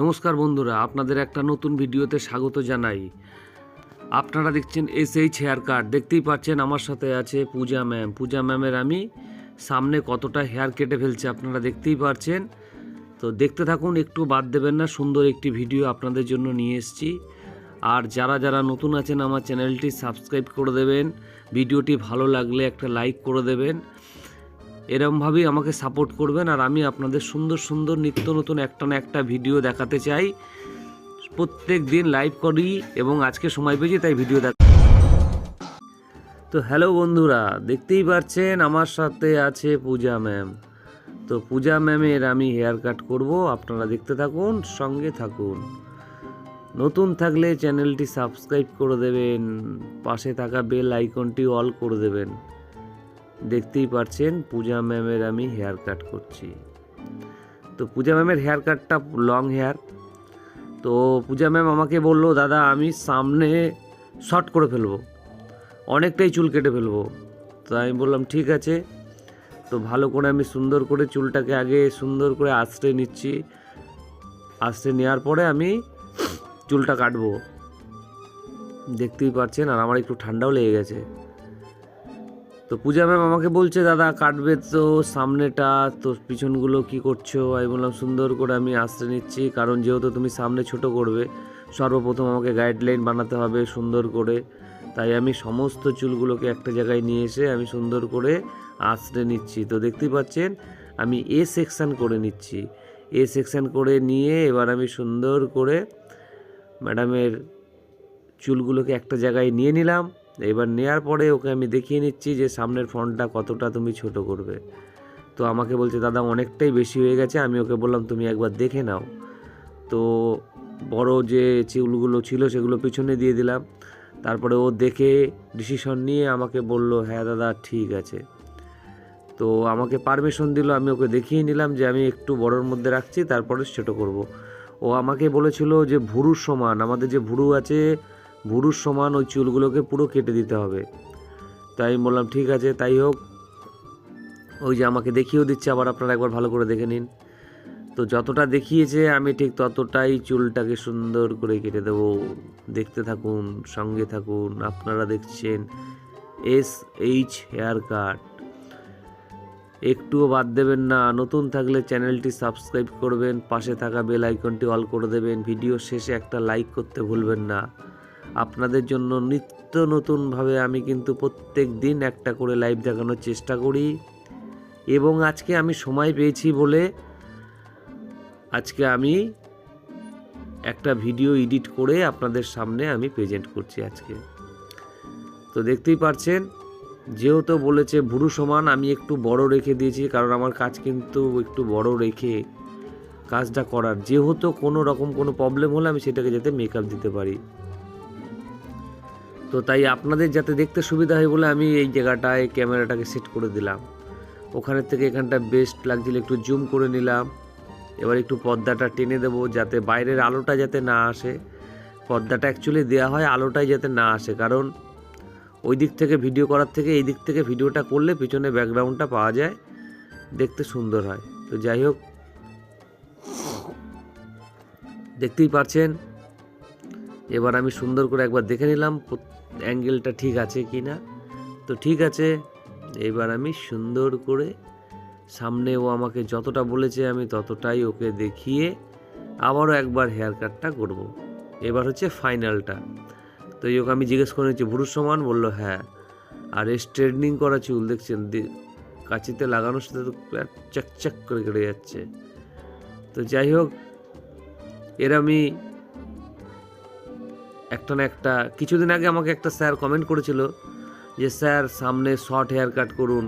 নমস্কার বন্ধুরা, আপনাদের একটা নতুন ভিডিওতে স্বাগত জানাই। আপনারা দেখছেন এস এইচ হেয়ার কাট দেখতেই পাচ্ছেন আমার সাথে আছে পূজা ম্যাম। পূজা ম্যামের আমি সামনে কতটা হেয়ার কেটে ফেলছে আপনারা দেখতেই পাচ্ছেন। তো দেখতে থাকুন, একটু বাদ দেবেন না, সুন্দর একটি ভিডিও আপনাদের জন্য নিয়ে এসেছি। আর যারা যারা নতুন আছেন, আমার চ্যানেলটি সাবস্ক্রাইব করে দেবেন। ভিডিওটি ভালো লাগলে একটা লাইক করে দেবেন। এরমভাবেই আমাকে সাপোর্ট করবেন আর আমি আপনাদের সুন্দর সুন্দর নিত্য নতুন একটা না একটা ভিডিও দেখাতে চাই। প্রত্যেক দিন লাইভ করি এবং আজকে সময় পেয়েছি, তাই ভিডিও দেখ তো হ্যালো বন্ধুরা, দেখতেই পাচ্ছেন আমার সাথে আছে পূজা ম্যাম তো পূজা ম্যামের আমি হেয়ার কাট করব, আপনারা দেখতে থাকুন, সঙ্গে থাকুন। নতুন থাকলে চ্যানেলটি সাবস্ক্রাইব করে দেবেন, পাশে থাকা বেল আইকনটি অল করে দেবেন। দেখতেই পারছেন পূজা ম্যামের আমি হেয়ার কাট করছি। তো পূজা ম্যামের হেয়ার কাটটা লং হেয়ার তো পূজা ম্যাম আমাকে বলল, দাদা, আমি সামনে শর্ট করে ফেলব। অনেকটাই চুল কেটে ফেলব। তো আমি বললাম, ঠিক আছে। তো ভালো করে আমি সুন্দর করে চুলটাকে আগে সুন্দর করে আঁচড়ে নিচ্ছি। আঁচড়ে নেওয়ার পরে আমি চুলটা কাটবো। দেখতেই পাচ্ছেন আর আমার একটু ঠান্ডাও লেগে গেছে। তো পূজা ম্যাম আমাকে বলছে, দাদা, কাটবে তো সামনেটা, তো পিছনগুলো কি করছ? আমি বললাম, সুন্দর করে আমি আসতে নিচ্ছি, কারণ যেহেতু তুমি সামনে ছোট করবে, সর্বপ্রথম আমাকে গাইডলাইন বানাতে হবে সুন্দর করে। তাই আমি সমস্ত চুলগুলোকে একটা জায়গায় নিয়ে এসে আমি সুন্দর করে আঁচড়ে নিচ্ছি। তো দেখতেই পাচ্ছেন, আমি এ সেকশান করে নিচ্ছি। এ সেকশান করে নিয়ে এবার আমি সুন্দর করে ম্যাডামের চুলগুলোকে একটা জায়গায় নিয়ে নিলাম। এবার নেয়ার পরে ওকে আমি দেখিয়ে নিচ্ছি যে সামনের ফ্রন্টটা কতটা তুমি ছোট করবে। তো আমাকে বলছে, দাদা, অনেকটাই বেশি হয়ে গেছে। আমি ওকে বললাম, তুমি একবার দেখে নাও। তো বড় যে চুলগুলো ছিল সেগুলো পিছনে দিয়ে দিলাম। তারপরে ও দেখে ডিসিশন নিয়ে আমাকে বলল হ্যাঁ দাদা, ঠিক আছে। তো আমাকে পারমিশন দিল, আমি ওকে দেখিয়ে নিলাম যে আমি একটু বড়োর মধ্যে রাখছি, তারপরে ছোটো করব। ও আমাকে বলেছিল যে ভুরুর সমান, আমাদের যে ভুরু আছে ভুরুর সমান ওই চুলগুলোকে পুরো কেটে দিতে হবে। তাই বললাম, ঠিক আছে, তাই হোক। ওই যে আমাকে দেখিয়েও দিচ্ছে, আবার আপনারা একবার ভালো করে দেখে নিন। তো যতটা দেখিয়েছে আমি ঠিক ততটাই চুলটাকে সুন্দর করে কেটে দেবো। দেখতে থাকুন, সঙ্গে থাকুন, আপনারা দেখছেন এস এইচ হেয়ার কাট একটুও বাদ দেবেন না, নতুন থাকলে চ্যানেলটি সাবস্ক্রাইব করবেন, পাশে থাকা বেল আইকনটি অল করে দেবেন। ভিডিও শেষে একটা লাইক করতে ভুলবেন না। আপনাদের জন্য নিত্য নতুনভাবে আমি কিন্তু প্রত্যেক দিন একটা করে লাইভ দেখানোর চেষ্টা করি। এবং আজকে আমি সময় পেয়েছি বলে আজকে আমি একটা ভিডিও এডিট করে আপনাদের সামনে আমি প্রেজেন্ট করছি আজকে। তো দেখতেই পারছেন, যেহেতু বলেছে ভুরু সমান, আমি একটু বড় রেখে দিয়েছি, কারণ আমার কাজ কিন্তু একটু বড় রেখে কাজটা করার। যেহেতু কোনো রকম কোনো প্রবলেম হলে আমি সেটাকে যাতে মেকআপ দিতে পারি। তো তাই আপনাদের যাতে দেখতে সুবিধা হয় বলে আমি এই জায়গাটায় ক্যামেরাটাকে সেট করে দিলাম। ওখানের থেকে এখানটা বেস্ট লাগছিল একটু জুম করে নিলাম। এবার একটু পর্দাটা টেনে দেবো যাতে বাইরের আলোটা যাতে না আসে। পর্দাটা অ্যাকচুয়ালি দেওয়া হয় আলোটাই যাতে না আসে। কারণ ওই দিক থেকে ভিডিও করার থেকে এই দিক থেকে ভিডিওটা করলে পিছনে ব্যাকগ্রাউন্ডটা পাওয়া যায়, দেখতে সুন্দর হয়। তো যাই হোক, দেখতেই পারছেন। এবার আমি সুন্দর করে একবার দেখে নিলাম। অ্যাঙ্গেলটা ঠিক আছে কি না? তো ঠিক আছে, এবার আমি সুন্দর করে সামনে ও আমাকে যতটা বলেছে আমি ততটাই ওকে দেখিয়ে আবারও একবার হেয়ার কাটটা করব। এবার হচ্ছে ফাইনালটা তো এই ওকে আমি জিজ্ঞেস করে নিচ্ছি, ভুরুর সমান? বলল হ্যাঁ। আর স্ট্রেটনিং করা চুল দেখছেন কাঁচিতে লাগানোর সাথে তো চাকচাক করে কেটে যাচ্ছে। তো যাই হোক, এর আমি একটা না একটা, কিছুদিন আগে আমাকে একটা স্যার কমেন্ট করেছিল যে, স্যার, সামনে শর্ট হেয়ার কাট করুন।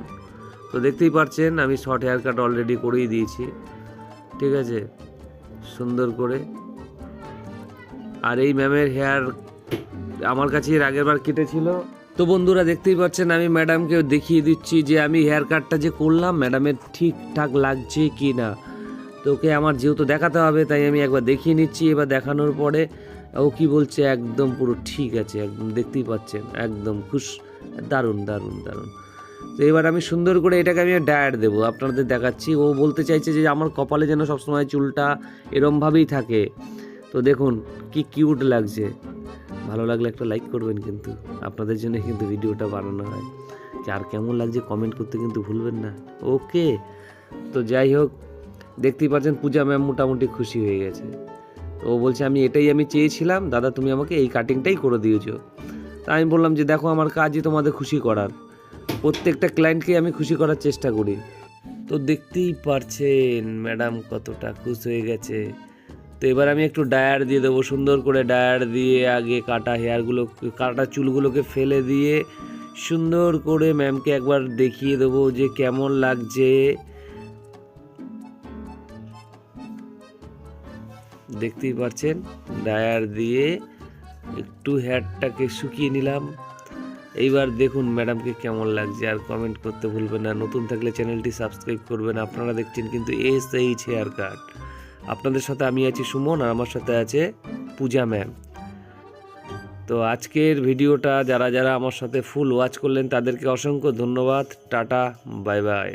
তো দেখতেই পাচ্ছেন আমি শর্ট হেয়ার কাট অলরেডি করেই দিয়েছি। ঠিক আছে? সুন্দর করে। আর এই ম্যামের হেয়ার আমার কাছে এর আগের বার কেটেছিল। তো বন্ধুরা, দেখতেই পাচ্ছেন, আমি ম্যাডামকে দেখিয়ে দিচ্ছি যে, আমি হেয়ার কাটটা যে করলাম ম্যাডামের ঠিকঠাক লাগছে কি না তো ওকে আমার যেহেতু দেখাতে হবে, তাই আমি একবার দেখিয়ে নিচ্ছি। এবার দেখানোর পরে ও কি বলছে? একদম পুরো ঠিক আছে, একদম দেখতেই পাচ্ছেন, একদম খুশ, দারুণ দারুণ দারুণ। তো এবার আমি সুন্দর করে এটাকে আমি ডায়ার দেবো, আপনাদের দেখাচ্ছি। ও বলতে চাইছে যে আমার কপালে যেন সবসময় চুলটা এরমভাবেই থাকে। তো দেখুন, কি কিউট লাগছে। ভালো লাগলে একটা লাইক করবেন কিন্তু, আপনাদের জন্য কিন্তু ভিডিওটা বানানো হয়। আর কেমন লাগছে কমেন্ট করতে কিন্তু ভুলবেন না। ওকে, তো যাই হোক, দেখতেই পাচ্ছেন, পূজা ম্যাম মোটামুটি খুশি হয়ে গেছে। তো বলছে, আমি এটাই আমি চেয়েছিলাম। দাদা, তুমি আমাকে এই কাটিংটাই করে দিয়েছ। তা আমি বললাম যে, দেখো, আমার কাজই তোমাদের খুশি করার। প্রত্যেকটা ক্লায়েন্টকে আমি খুশি করার চেষ্টা করি। তো দেখতেই পারছেন ম্যাডাম কতটা খুশ হয়ে গেছে। তো এবার আমি একটু ডায়ার দিয়ে দেবো, সুন্দর করে ডায়ার দিয়ে আগে কাটা হেয়ারগুলো কাটা চুলগুলোকে ফেলে দিয়ে সুন্দর করে ম্যামকে একবার দেখিয়ে দেবো যে, কেমন লাগছে। দেখতেই পাচ্ছেন, ডায়ার দিয়ে একটু হেয়ারটাকে শুকিয়ে নিলাম। এইবার দেখুন ম্যাডামকে কেমন লাগছে, আর কমেন্ট করতে ভুলবেন না। নতুন থাকলে চ্যানেলটি সাবস্ক্রাইব করবেন, আপনারা দেখছেন কিন্তু এস এইচ হেয়ার কাট। আপনাদের সাথে আমি আছি সুমন, আর আমার সাথে আছে পূজা ম্যাম। তো আজকের ভিডিওটা, যারা যারা আমার সাথে ফুল ওয়াচ করলেন, তাদেরকে অসংখ্য ধন্যবাদ। Tata bye bye